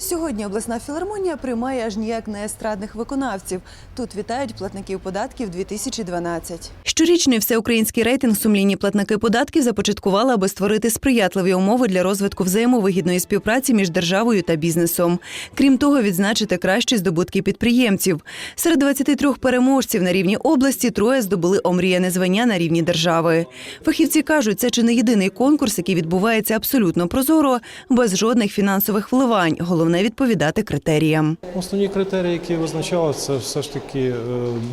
Сьогодні обласна філармонія приймає аж ніяк не естрадних виконавців. Тут вітають платників податків 2012. Щорічний всеукраїнський рейтинг сумлінні платники податків започаткували, аби створити сприятливі умови для розвитку взаємовигідної співпраці між державою та бізнесом. Крім того, відзначити кращі здобутки підприємців. Серед 23 переможців на рівні області троє здобули омріяне звання на рівні держави. Фахівці кажуть, це чи не єдиний конкурс, який відбувається абсолютно прозоро, без жодних фінансових вливань. Головне відповідати критеріям. Основні критерії, які визначали, це все ж таки е,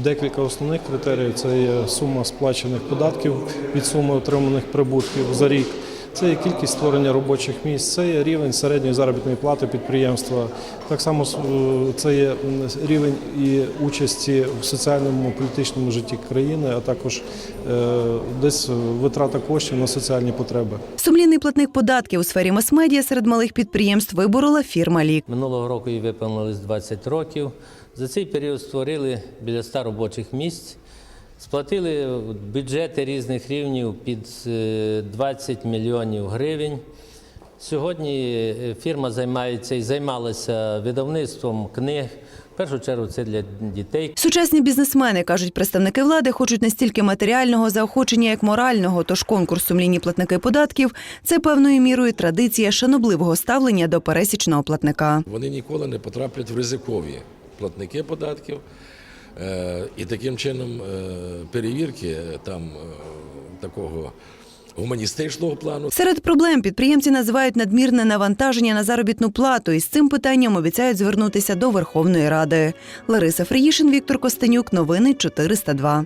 декілька основних критерій. Це є сума сплачених податків від суми отриманих прибутків за рік. Це є кількість створення робочих місць, це є рівень середньої заробітної плати підприємства. Так само е, це є рівень і участі в соціальному політичному житті країни, а також е, десь витрата коштів на соціальні потреби. Сумлінний платник податків у сфері мас-медіа серед малих підприємств виборола фірма Лік. Минулого року їй виповнилось 20 років. За цей період створили біля 100 робочих місць, сплатили бюджети різних рівнів під е, 20 мільйонів гривень. Сьогодні е, фірма займається і займалася видавництвом книг. В першу чергу це для дітей. Сучасні бізнесмени кажуть, представники влади хочуть не стільки матеріального заохочення, як морального. Тож конкурс сумлінні платники податків це певною мірою традиція шанобливого ставлення до пересічного платника. Вони ніколи не потраплять в ризикові платники податків. Е, І таким чином е, перевірки е, там такого гуманістичного плану Серед проблем підприємці називають надмірне навантаження на заробітну плату, і з цим питанням обіцяють звернутися до Верховної Ради. Лариса Фріїшин, Віктор Костенюк. Новини 402.